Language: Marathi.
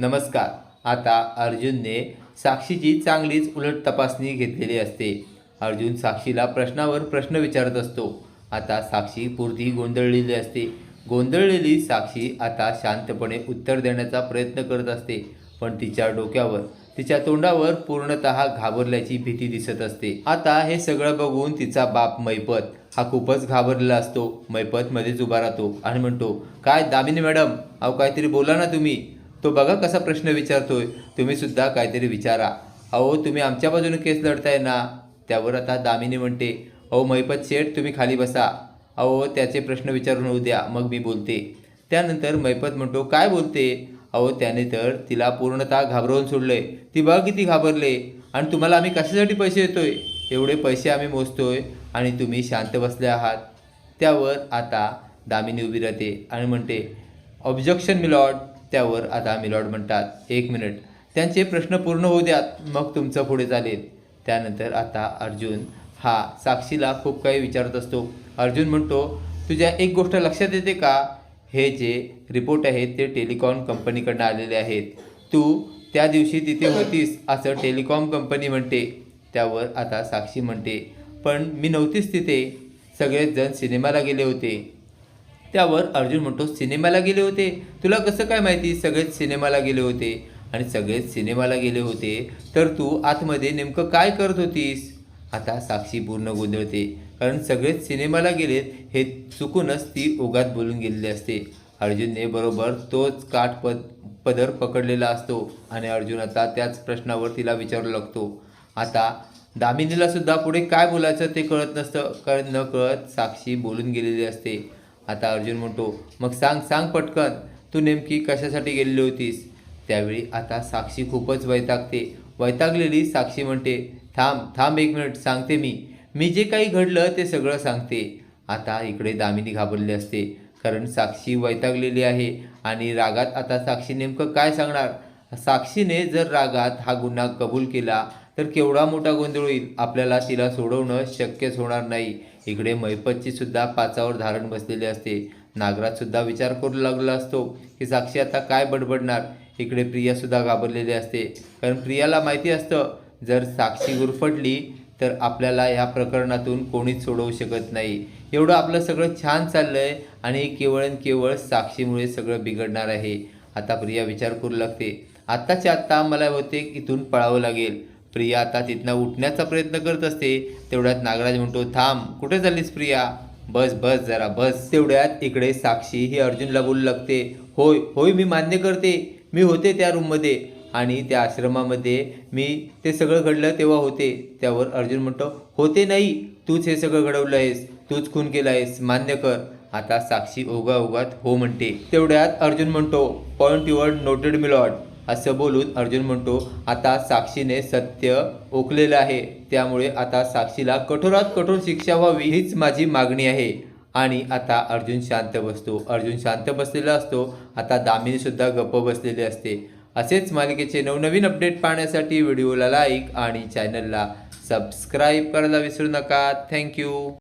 नमस्कार. आता अर्जुनने साक्षीची चांगलीच उलट तपासणी घेतलेली असते. अर्जुन साक्षीला प्रश्नावर प्रश्न विचारत असतो. आता साक्षी पुरती गोंधळलेली असते. गोंधळलेली साक्षी आता शांतपणे उत्तर देण्याचा प्रयत्न करत असते. पण तिच्या डोक्यावर तिच्या तोंडावर पूर्णतः घाबरल्याची भीती दिसत असते. आता हे सगळं बघून तिचा बाप मैपत हा खूपच घाबरलेला असतो. मैपत मध्येच उभा राहतो आणि म्हणतो काय दामिनी मॅडम अहो काहीतरी बोला ना तुम्ही. तो बघा कसा प्रश्न विचारतोय. तुम्ही सुद्धा काहीतरी विचारा. अहो तुम्ही आमच्या बाजूने केस लढताय ना? त्यावर आता दामिनी म्हणते अहो मैपत शेठ तुम्ही खाली बसा. अहो त्याचे प्रश्न विचारून होऊ द्या मग मी बोलते. त्यानंतर मैपत म्हणतो काय बोलते? अहो त्याने तर तिला पूर्णतः घाबरवून सोडलंय. ती बघा किती घाबरले. आणि तुम्हाला आम्ही कशासाठी पैसे देतोय? एवढे पैसे आम्ही मोजतोय आणि तुम्ही शांत बसले आहात. त्यावर आता दामिनी उभी राहते आणि म्हणते ऑब्जेक्शन मिलॉट त्यावर आता मिलॉड म्हणतात एक मिनिट त्यांचे प्रश्न पूर्ण होऊ द्यात मग तुमचं पुढे चालेल. त्यानंतर आता अर्जुन हा साक्षीला खूप काही विचारत असतो. अर्जुन म्हणतो तुझ्या एक गोष्ट लक्षात येते का? हे जे रिपोर्ट आहेत ते टेलिकॉम कंपनीकडनं आलेले आहेत. तू त्या दिवशी तिथे होतीस असं टेलिकॉम कंपनी म्हणते. त्यावर आता साक्षी म्हणते पण मी नव्हतीच तिथे. सगळेच जण सिनेमाला गेले होते. त्यावर अर्जुन म्हणतो सिनेमाला गेले होते. तुला कसं काय माहिती? सगळेच सिनेमाला गेले होते. आणि सगळेच सिनेमाला गेले होते. तर तू आतमध्ये नेमकं काय करत होतीस? आता साक्षी पूर्ण गोंधळते. कारण सगळेच सिनेमाला गेलेत हे चुकूनच ती ओघात बोलून गेलेली असते. अर्जुनने बरोबर तोच काठ पद पदर पकडलेला असतो आणि अर्जुन आता त्याच प्रश्नावर तिला विचारू लागतो. आता दामिनीला सुद्धा पुढे काय बोलायचं ते कळत नसतं. कारण न कळत साक्षी बोलून गेलेली असते. आता अर्जुन म्हणतो मग सांग सांग पटकन तू नेमकी कशासाठी गेलेली होतीस? त्यावेळी आता साक्षी खूपच वैतागते. वैतागलेली साक्षी म्हणते थांब थांब एक मिनिट सांगते मी. मी जे काही घडलं ते सगळं सांगते. आता इकडे दामिनी घाबरली असते कारण साक्षी वैतागलेली आहे आणि रागात आता साक्षी नेमकं काय सांगणार? साक्षीने जर रागात हा गुन्हा कबूल केला तर केवढा मोठा गोंधळ होईल? आपल्याला तिला सोडवणं शक्यच होणार नाही. इकडे मैपतची सुद्धा पाचावर धारण बसलेले असते. नागराजसुद्धा विचार करू लागला असतो की साक्षी आता काय बडबडणार? इकडे प्रियासुद्धा घाबरलेली असते. कारण प्रियाला माहिती असतं जर साक्षी गुरफटली तर आपल्याला ह्या प्रकरणातून कोणीच सोडवू शकत नाही. एवढं आपलं सगळं छान चाललं आहे आणि केवळ आणि केवळ साक्षीमुळे सगळं बिघडणार आहे. आता प्रिया विचार करू लागते. आत्ताच्या आत्ता मला होते इथून पळावं लागेल. प्रिया आता तिथनं उठण्याचा प्रयत्न करत असते. तेवढ्यात नागराज म्हणतो थांब कुठे चाललीस प्रिया? बस बस जरा बस. तेवढ्यात इकडे साक्षी ही अर्जुनला बोलू लागते. होय होय मी मान्य करते. मी होते त्या रूममध्ये. आणि त्या आश्रमामध्ये मी ते सगळं घडलं तेव्हा होते. त्यावर अर्जुन म्हणतो होते नाही. तूच हे सगळं घडवलं आहेस. तूच खून केला आहेस. मान्य कर. आता साक्षी ओघा ओघात हो म्हणते. तेवढ्यात अर्जुन म्हणतो पॉइंट युअर नोटेड मिलॉट असं बोलून अर्जुन म्हणतो आता साक्षीने सत्य ओकलेलं आहे. त्यामुळे आता साक्षीला कठोरात कठोर शिक्षा व्हावी हीच माझी मागणी आहे. आणि आता अर्जुन शांत बसतो. अर्जुन शांत बसलेला असतो. आता दामिनीसुद्धा गप्प बसलेली असते. असेच मालिकेचे नवनवीन अपडेट पाहण्यासाठी व्हिडिओला लाईक आणि चॅनलला सबस्क्राईब करायला विसरू नका. थँक्यू.